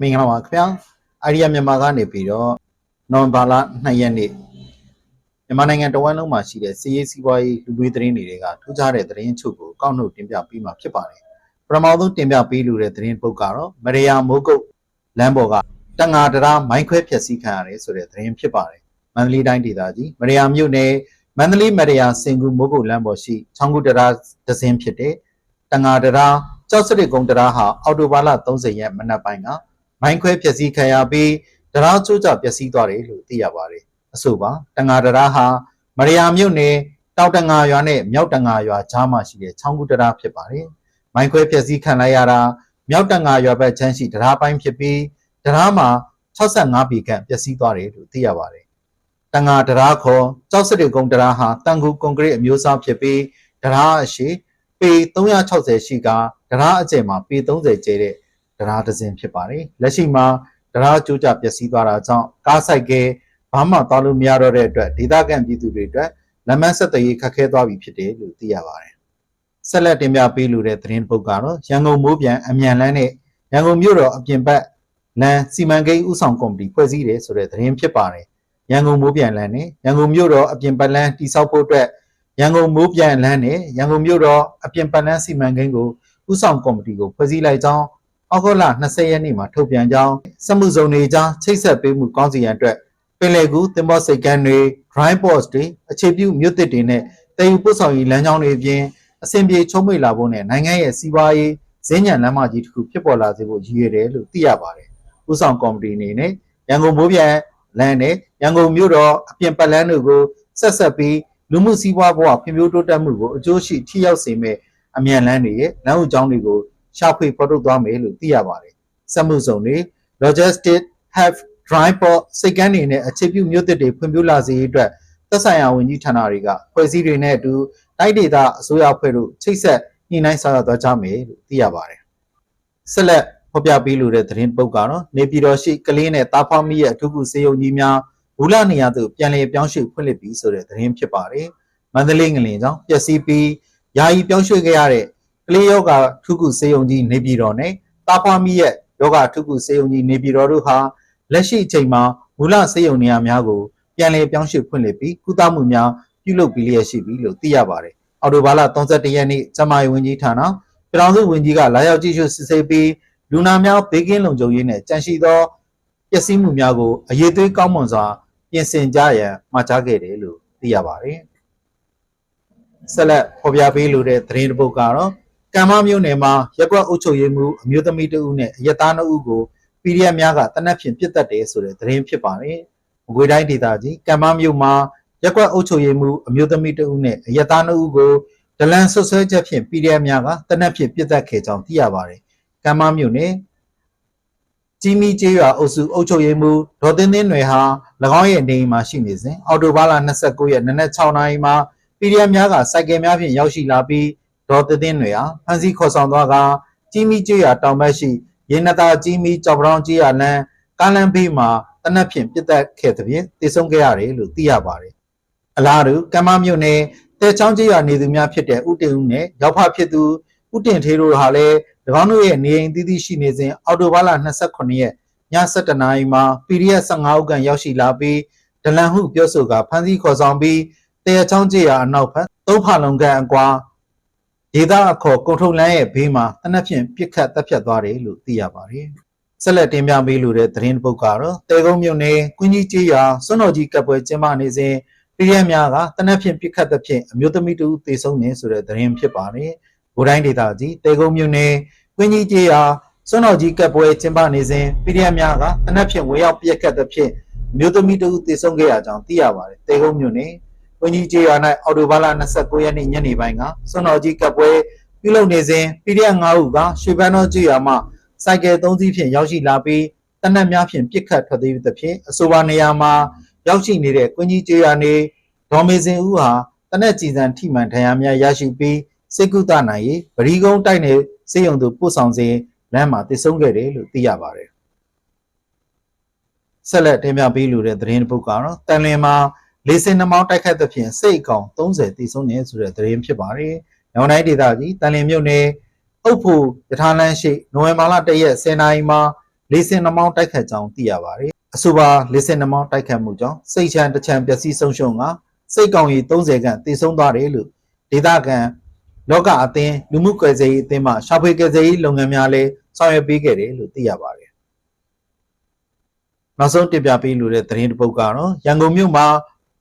မင်္ဂလာပါခင်ဗျာအိုင်ဒီယာမြန်မာကနေပြီးတော့နိုဝင်ဘာလ2ရက်နေ့မြန်မာနိုင်ငံတဝန်းလုံးမှာရှိတဲ့စီးရေးစီးပွားရေးလူမျိုးသတင်းတွေကထူးခြားတဲ့သတင်းချုပ်ကိုကောက်နှုတ်တင်ပြပေးမှာဖြစ်ပါတယ်ပထမဆုံးတင်ပြပေးလိုတဲ့သတင်းပုတ်ကတော့မရယာမိုးကုတ်လမ်းပေါ်ကတငါတရာမိုင်းခွဲဖျက်ဆီးခံရတယ်ဆိုတဲ့သတင်းဖြစ်ပါတယ်မန္တလေးတိုင်းဒေသကြီးမရယာမြို့နယ်မန္တလေးမရယာစင်ကူမိုးကုတ်လမ်းပေါ်ရှိချောင်းကူတရာဒဇင်းဖြစ်တဲ့တငါတရာကျောက်စရစ်ကုန်းတရာဟာအော်တိုဘာလ30ရက်မနက်ပိုင်းက မိုင်းခွဲပျက်စီးခံရပြီးတရားကျိုးကြပျက်စီးသွားတယ်လို့သိရပါတယ်အဆိုပါတငါတရားဟာမရယာမြို့နယ်တောက်တငါရွာနဲ့မြောက်တငါရွာကြားမှာရှိတဲ့ချောင်းကူတရားဖြစ်ပါတယ်မိုင်းခွဲပျက်စီးခံလိုက်ရတာမြောက်တငါရွာဘက်ချမ်းရှိတရားပိုင်းဖြစ်ပြီးတရားမှာ65ပေခန့်ပျက်စီးသွားတယ်လို့သိရပါတယ်တငါတရားခေါ်ကျောက်စရစ်ကုန်းတရားဟာတန်ကူကွန်ကရစ်အမျိုးအစားဖြစ်ပြီးတရားအရှိပေ360ရှိကတရားအကျယ်မှာပေ30ကျဲတဲ့ တရားတစ်စင်ဖြစ်ပါတယ်လက်ရှိမှာတရားကျိုးကြပျက်စီးသွားတာကြောင့်ကားဆိုင်ကဲဘာမှသွားလို့မရတော့တဲ့အတွက်ဒေသခံပြည်သူတွေအတွက်လက်မတ်ဆက်သွယ်ရေးခက်ခဲသွားပြီဖြစ်တယ်လို့သိရပါတယ်ဆက်လက်တင်ပြပေးလိုတဲ့သတင်းပုတ်ကတော့ရန်ကုန်မိုးပြန်အမြန်လန်းနဲ့ရန်ကုန်မြို့တော်အပြင်ဘက်လမ်းစီမံကိန်းဥဆောင်ကော်မတီဖွဲ့စည်းတယ်ဆိုတဲ့သတင်းဖြစ်ပါတယ်ရန်ကုန်မိုးပြန်လန်းနဲ့ရန်ကုန်မြို့တော်အပြင်ဘက်လမ်းတိစောက်ဖို့အတွက်ရန်ကုန်မိုးပြန်လန်းနဲ့ရန်ကုန်မြို့တော်အပြင်ဘက်လမ်းစီမံကိန်းကိုဥဆောင်ကော်မတီကိုဖွဲ့စည်းလိုက်ကြောင်း အောက်ဂုတ်လ20ရက်နေ့မှာထုတ်ပြန်ကြောင်းစက်မှုဇုံတွေကြားချိတ်ဆက်ပေးမှုကောင်းစီရန်အတွက်ပင်လယ်ကူသင်္ဘောစိတ်ကမ်းတွေ dry ports တွေအခြေပြုမြို့သစ်တွေနဲ့တည်ယူပို့ဆောင်ရေးလမ်းကြောင်းတွေအပြင်အဆင်ပြေချုံးမိလာဖို့နဲ့နိုင်ငံရဲ့စီးပွားရေးဈေးညံလမ်းမကြီးတစ်ခုဖြစ်ပေါ်လာစေဖို့ရည်ရွယ်တယ်လို့သိရပါတယ်။ဥဆောင်ကော်မတီအနေနဲ့ရန်ကုန်မိုးပြန်လမ်းနဲ့ရန်ကုန်မြို့တော်အပြင်ပတ်လမ်းတို့ကိုဆက်ဆက်ပြီးလူမှုစီးပွားဘဝဖွံ့ဖြိုးတိုးတက်မှုကိုအကျိုးရှိထိရောက်စေမယ့်အမြန်လမ်းတွေရဲ့လမ်းဥကြောင်းတွေကို ရှာဖွေဖော်ထုတ်သွားမယ်လို့သိရပါတယ်။စက်မှုစုံတွေ logistic have dry port စိတ်ကမ်းတွေနဲ့အခြေပြုမြို့သစ်တွေဖွံ့ဖြိုးလာစေရေးအတွက်သက်ဆိုင်ရာဝန်ကြီးဌာနတွေကဖွဲ့စည်းတွေနဲ့အတူတိုက်ဒေသအစိုးရအဖွဲ့တို့ချိတ်ဆက်ညှိနှိုင်းဆောင်ရွက်သွားကြမယ်လို့သိရပါတယ်။ဆက်လက်ဖော်ပြပေးလိုတဲ့သတင်းပုတ်ကတော့နေပြည်တော်ရှိကလေးနဲ့တာဖောင်းမီရဲ့အထူးကုစေယုံကြီးများဘူလာနေရာသို့ပြန်လည်ပြောင်းရွှေ့ဖွင့်လှစ်ပြီးဆိုတဲ့သတင်းဖြစ်ပါတယ်။မန္တလေးငလင်ကြောင့်ပျက်စီးပြီးယာယီပြောင်းရွှေ့ခဲ့ရတဲ့က လေးယောဂထုကုစေယုံကြီးနေပြည်တော်နဲ့တာဖွာမီရဲ့ယောဂထုကုစေယုံကြီးနေပြည်တော်တို့ဟာလက်ရှိအချိန်မှာမူလစေယုံနေရာများကိုပြန်လည်ပြောင်းရွှေ့ဖွင့်လှစ်ပြီးကုသမှုများပြုလုပ်ပြီးလျက်ရှိပြီလို့သိရပါတယ်။အော်တိုဘာလ31ရက်နေ့ကျမရေးဝန်ကြီးဌာနပြည်ထောင်စုဝန်ကြီးကလာရောက်ကြည့်ရှုစစ်ဆေးပြီးလူနာများဘေးကင်းလုံခြုံရေးနဲ့ကြန့်ရှိသောပျက်စီးမှုများကိုအရေးသွေးကောင်းမွန်စွာပြင်ဆင်ကြရန်မှာကြားခဲ့တယ်လို့သိရပါတယ်။ဆက်လက်ဖော်ပြပေးလိုတဲ့သတင်းတစ်ပုဒ်ကတော့ ကံမမျိုးနယ်မှာရက်ကွက်အုပ်ချုပ်ရေးမှူးအမျိုးသမီးတဦးနဲ့အရက်သား2ဦးကို PDF များကတနက်ဖြန်ပြစ်တက်တယ်ဆိုတဲ့သတင်းဖြစ်ပါတယ်။မကွေတိုင်းဒေသကြီးကံမမျိုးမှာရက်ကွက်အုပ်ချုပ်ရေးမှူးအမျိုးသမီးတဦးနဲ့အရက်သား2ဦးကိုဒလန်ဆွဆွဲချက်ဖြင့် PDF များကတနက်ဖြန်ပြစ်တက်ခဲ့ကြောင်းသိရပါတယ်။ကံမမျိုးနယ်ကြီးမီကျေးရွာအုပ်စုအုပ်ချုပ်ရေးမှူးဒေါ်တင်းတင်းနွယ်ဟာ၎င်းရဲ့နေအိမ်မှာရှိနေစဉ်အော်တိုဘားလ29ရက်နနက်6နာရီမှာ PDF များကစိုက်ကယ်များဖြင့်ရောက်ရှိလာပြီး ဒေါ်သင်းသင်းတွေဟာဖမ်းဆီးခေါ်ဆောင်သွားကကြီးမီကျေးရွာတောင်ဘက်ရှိရေနတာကြီးမီကြောက်ပတောင်ကျေးရွာလမ်းကားလမ်းဘေးမှာတနက်ဖြန်ပြစ်တက်ခဲ့တဲ့ပြင်တည်ဆုံခဲ့ရတယ်လို့သိရပါတယ်။အလားတူကမ္မမြို့နယ်တဲချောင်းကျေးရွာနေသူများဖြစ်တဲ့ဥတင်ဦးနဲ့ရောက်ဖဖြစ်သူဥတင်ထေးတို့ဟာလည်း၎င်းတို့ရဲ့နေအိမ်တည်တည်ရှိနေစဉ်အော်တိုဘားလ29ရက်ည7:00နာရီမှာ PDF 15ဦးခန့်ရောက်ရှိလာပြီးဒလန်ဟုပြောဆိုကဖမ်းဆီးခေါ်ဆောင်ပြီးတဲချောင်းကျေးရွာအနောက်ဘက်သုံးဖာလုံကန်အကွာ ဒေသအခေါ်ကုံထုံလန်းရဲ့ဘေးမှာတနက်ဖြန်ပြစ်ခတ်တပ်ဖြတ်သွားတယ်လို့သိရပါတယ်။ဆက်လက်တင်ပြပေးလိုတဲ့သတင်းတစ်ပုဒ်ကတော့တေကုန်းမြို့နယ်ကွင်းကြီးကျေးရွာစွန်းတော်ကြီးကပ်ပွဲကျင်းပနေစဉ်ပြည်ရများကတနက်ဖြန်ပြစ်ခတ်တပ်ဖြင့်အမျိုးသမီးတူသေဆုံးနေဆိုတဲ့သတင်းဖြစ်ပါတယ်။ဗိုလ်တိုင်းဒေသကြီးတေကုန်းမြို့နယ်ကွင်းကြီးကျေးရွာစွန်းတော်ကြီးကပ်ပွဲကျင်းပနေစဉ်ပြည်ရများကတနက်ဖြန်ဝင်ရောက်ပြစ်ခတ်တပ်ဖြင့်အမျိုးသမီးတူသေဆုံးခဲ့ရကြောင်းသိရပါတယ်။တေကုန်းမြို့နယ် ဝင်းကြီးကျေးရွာ၌အော်တိုဘားလ29ရက်နေ့ညနေပိုင်းကစွန်တော်ကြီးကပ်ပွဲပြုလုပ်နေစဉ် PDF 5ဦးကရွှေပန်းတော်ကျေးရွာမှစိုက်ကယ်3စီးဖြင့်ရောက်ရှိလာပြီးတနက်များဖြင့်ပြစ်ခတ်ထွက်သေးသဖြင့်အဆိုပါနေရာမှာရောက်ရှိနေတဲ့ကွင်းကြီးကျေးရွာနေဒေါ်မေစင်ဦးဟာတနက်ကြည်စံထိမှန်ဒဏ်ရာများရရှိပြီးစိတ်ကုသနိုင်ရေးဗရီကုန်းတိုက်နယ်စေယုံသို့ပို့ဆောင်စဉ်လမ်းမှာတည်ဆုံခဲ့တယ်လို့သိရပါတယ်ဆက်လက်တင်ပြပေးလိုတဲ့သတင်းတစ်ပုဒ်ကတော့တန်လင်းမှာ လေစင်နှမောင်းတိုက်ခတ်သဖြင့်စိတ်အကောင်30တည်ဆုံးနေဆိုတဲ့သတင်းဖြစ်ပါတယ်။ရောင်တိုင်းဒေသကြီးတန်လင်းမြို့နယ်အုပ်ဖို့ယထာလန်းရှိနိုဝင်ဘာလ1ရက်10နာရီမှာလေစင်နှမောင်းတိုက်ခတ်ကြောင်းသိရပါတယ်အဆိုပါလေစင်နှမောင်းတိုက်ခတ်မှုကြောင့်စိတ်ချမ်းတစ်ချမ်းပျက်စီးဆုံးရှုံးကစိတ်ကောင်းရီ30ခန့်တည်ဆုံးသွားတယ်လို့ဒေသခံလောကအသင်းလူမှုကွယ်ဆယ်ရေးအသင်းမှရှာဖွေကယ်ဆယ်ရေးလုပ်ငန်းများလည်းဆောင်ရွက်ပေးခဲ့တယ်လို့သိရပါတယ်နောက်ဆုံးတင်ပြပေးလိုတဲ့သတင်းတစ်ပုဒ်ကတော့ရန်ကုန်မြို့မှာ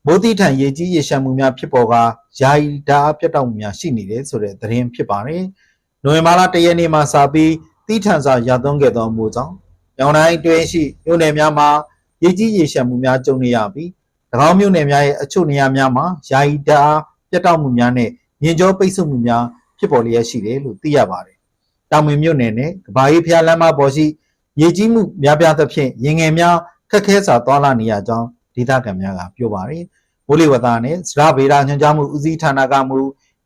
မိုးတိထန်ရေကြီးရေရှမ်းမှုများဖြစ်ပေါ်ကယာယီဓာတ်အားပြတ်တောက်မှုများရှိနေတယ်ဆိုတဲ့သတင်းဖြစ်ပါတယ်နိုဝင်ဘာလ၁ရက်နေ့မှာစပြီးတိထန်စွာရသွန်းခဲ့သောမိုးကြောင့်ရောင်တိုင်းတွင်းရှိမြို့နယ်များမှာရေကြီးရေရှမ်းမှုများကြုံနေရပြီး၎င်းမြို့နယ်များရဲ့အချို့နေရာများမှာယာယီဓာတ်အားပြတ်တောက်မှုများနဲ့ရင်ကျောပိတ်ဆို့မှုများဖြစ်ပေါ်လျက်ရှိတယ်လို့သိရပါတယ်။တောင်မင်မြို့နယ်နဲ့ကဘာကြီးဖျားလမ်းမပေါ်ရှိရေကြီးမှုများပြားသဖြင့်ရင်ငယ်များခက်ခဲစွာသွာလာနေရကြောင်း ဒေသခံများကပြောပါတယ်။မိုးလေဝသနဲ့စရဗေဒညွှန်ကြားမှုဦးစီးဌာနကမူ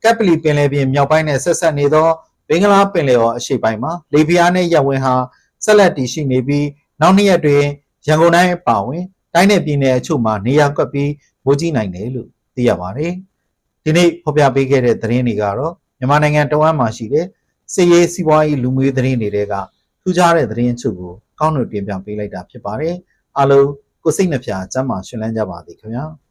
ကပ်ပလီပင်လယ်ပြင်မြောက်ပိုင်းနဲ့ဆက်ဆက်နေသောဘင်္ဂလားပင်လယ်ော်အရှေ့ပိုင်းမှာလေပြင်းနဲ့ရပ်ဝန်းဟာဆက်လက်တည်ရှိနေပြီးနောက်နှစ်ရက်တွင်ရန်ကုန်တိုင်းအပါအဝင်တိုင်းနယ်ပြည်နယ်အချို့မှာနေရာကွက်ပြီးမိုးကြီးနိုင်တယ်လို့သိရပါတယ်။ဒီနေ့ဖော်ပြပေးခဲ့တဲ့သတင်းတွေကတော့မြန်မာနိုင်ငံတဝမ်းမှာရှိတဲ့စစ်ရေးစီးပွားရေးလူမှုရေးသတင်းတွေကထူးခြားတဲ့သတင်းချုပ်ကိုကောင်းလို့တင်ပြပေးလိုက်တာဖြစ်ပါတယ်။အားလုံး ကိုစိတ်နှပြစမ်းမရှင်လန်းကြပါသည်ခင်ဗျာ။